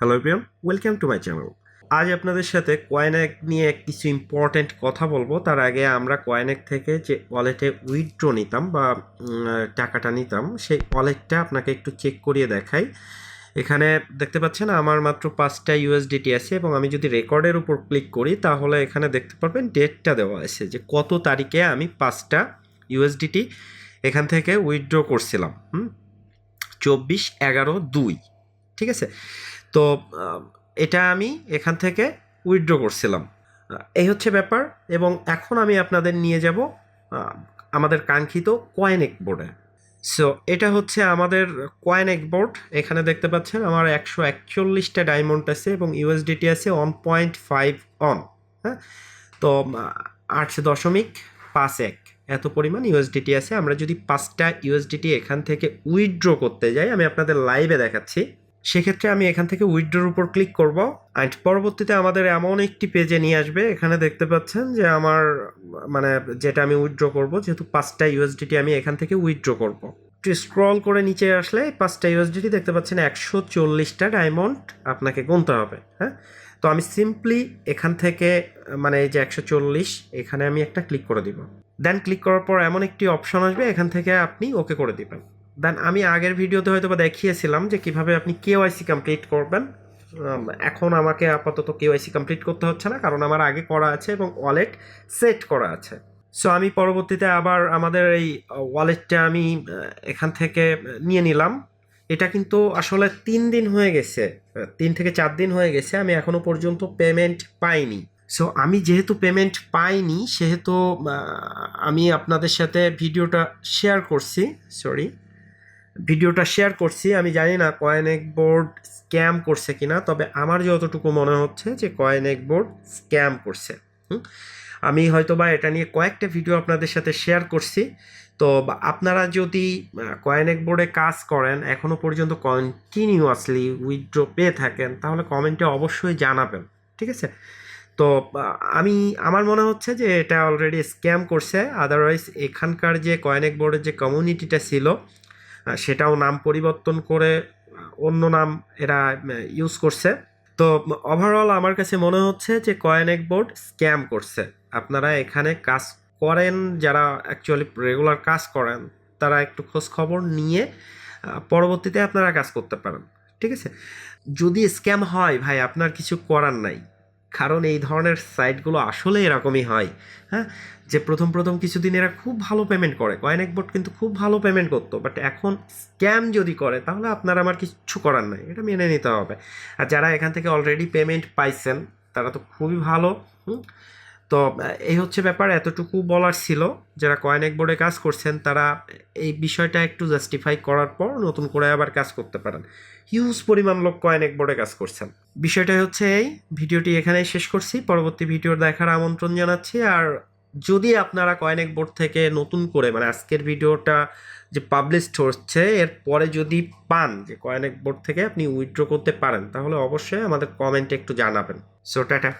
Hello everyone welcome to my channel আজ আপনাদের সাথে কয়েনেক নিয়ে কিছু ইম্পর্ট্যান্ট কথা বলব। তার আগে আমরা কয়েনেক থেকে যে ওয়ালেটে উইথড্র নিতাম বা টাকাটা নিতাম, সেই ওয়ালেটটা আপনাকে একটু চেক করিয়ে দেখাই। এখানে দেখতে পাচ্ছেন আমার মাত্র পাঁচটা ইউএসডিটি আছে এবং আমি যদি রেকর্ডের উপর ক্লিক করি, তাহলে এখানে দেখতে পারবেন ডেটটা দেওয়া আছে যে কত তারিখে আমি পাঁচটা ইউএসডিটি এখান থেকে উইথড্র করছিলাম। হুম? চব্বিশ এগারো দুই। ঠিক আছে? তো এটা আমি এখান থেকে উইথড্র করছিলাম। এই হচ্ছে ব্যাপার এবং এখন আমি আপনাদের নিয়ে যাব আমাদের কাঙ্ক্ষিত কয়েনেক বোর্ডে সো এটা হচ্ছে আমাদের কয়েনেক বোর্ড এখানে দেখতে পাচ্ছেন আমার একশো একচল্লিশটা ডায়মন্ড আছে এবং ইউএসডিটি আছে ওয়ান পয়েন্ট ফাইভ অন হ্যাঁ? তো আট দশমিক পাঁচ এক, এত পরিমাণ ইউএসডিটি আছে। আমরা যদি পাঁচটা ইউএসডিটি এখান থেকে উইথড্র করতে যাই, আমি আপনাদের লাইভে দেখাচ্ছি। সেক্ষেত্রে আমি এখান থেকে উইথড্রোর উপর ক্লিক করব অ্যান্ড পরবর্তীতে আমাদের এমন একটি পেজে নিয়ে আসবে। এখানে দেখতে পাচ্ছেন যে আমার মানে যেটা আমি উইথড্র করব, যেহেতু পাঁচটা ইউএসডিটি আমি এখান থেকে উইথড্র করব। স্ক্রল করে নিচে আসলে পাঁচটা ইউএসডিটি দেখতে পাচ্ছেন একশো চল্লিশটা ডায়মন্ড আপনাকে গুনতে হবে হ্যাঁ? তো আমি সিম্পলি এখান থেকে মানে এই যে একশো চল্লিশ, এখানে আমি একটা ক্লিক করে দিব। দেন ক্লিক করার পর এমন একটি অপশন আসবে, এখান থেকে আপনি ওকে করে দিবেন। দেন আমি আগের ভিডিওতে হয়তো বা দেখিয়েছিলাম যে কীভাবে আপনি কেওয়াইসি কমপ্লিট করবেন। এখন আমাকে আপাতত কেওয়াইসি কমপ্লিট করতে হচ্ছে না, কারণ আমার আগে করা আছে এবং ওয়ালেট সেট করা আছে। সো আমি পরবর্তীতে আবার আমাদের এই ওয়ালেটটা আমি এখান থেকে নিয়ে নিলাম। এটা কিন্তু আসলে তিন দিন হয়ে গেছে তিন থেকে চার দিন হয়ে গেছে, আমি এখনও পর্যন্ত পেমেন্ট পাইনি। সো আমি যেহেতু পেমেন্ট পাইনি, সেহেতু আমি আপনাদের সাথে ভিডিওটা শেয়ার করছি সরি ভিডিওটা শেয়ার করছি, আমি জানি না কয়েনেক বোর্ড স্ক্যাম করছে কিনা, তবে আমার যতটুকু মনে হচ্ছে যে কয়েনেক বোর্ড স্ক্যাম করছে? আমি হয়তো বা এটা নিয়ে কয়েকটা ভিডিও আপনাদের সাথে শেয়ার করছি। তো আপনারা যদি কয়েনেক বোর্ডে কাজ করেন, এখনও পর্যন্ত কন্টিনিউয়াসলি উইথড্র পেয়ে থাকেন, তাহলে কমেন্টে অবশ্যই জানাবেন, ঠিক আছে? তো আমি, আমার মনে হচ্ছে যে এটা অলরেডি স্ক্যাম করছে আদারওয়াইজ এখানকার যে কয়েনেক বোর্ডের যে কমিউনিটিটা ছিল সেটাও নাম পরিবর্তন করে অন্য নাম এরা ইউজ করছে। তো ওভারঅল আমার কাছে মনে হচ্ছে যে কয়েনেক বোর্ড স্ক্যাম করছে। আপনারা এখানে কাজ করেন, যারা অ্যাকচুয়ালি রেগুলার কাজ করেন, তারা একটু খোঁজ খবর নিয়ে পরবর্তীতে আপনারা কাজ করতে পারেন। ঠিক আছে? যদি স্ক্যাম হয় ভাই, আপনার কিছু করার নাই। কারণ এই ধরনের সাইটগুলো আসলে এরকমই হয় হ্যাঁ? যে প্রথম প্রথম কিছুদিন এরা খুব ভালো পেমেন্ট করে। কয়েন এক বোর্ড কিন্তু খুব ভালো পেমেন্ট করতো। বাট এখন স্ক্যাম যদি করে, তাহলে আপনার আমার কিচ্ছু করার নাই। এটা মেনে নিতে হবে। আর যারা এখান থেকে অলরেডি পেমেন্ট পাইছেন, তারা তো খুবই ভালো, হুম? তো, এই হচ্ছে ব্যাপার, এতটুকু বলার ছিল। যারা কয়েনেক বোর্ডে কাজ করছেন, তারা এই বিষয়টা একটু জাস্টিফাই করার পর নতুন করে আবার কাজ করতে পারেন। হিউজ পরিমাণ লোক কয়েনেক বোর্ডে কাজ করছেন। বিষয়টা হচ্ছে এই, ভিডিওটি এখানেই শেষ করছি। পরবর্তী ভিডিও দেখার আমন্ত্রণ জানাচ্ছি। আর যদি আপনারা কয়েনেক বোর্ড থেকে নতুন করে মানে আজকের ভিডিওটা যে পাবলিশড হচ্ছে, এর পরে যদি পান যে কয়েনেক বোর্ড থেকে আপনি উইথড্র করতে পারেন, তাহলে অবশ্যই আমাদের কমেন্টে একটু জানাবেন। So tata.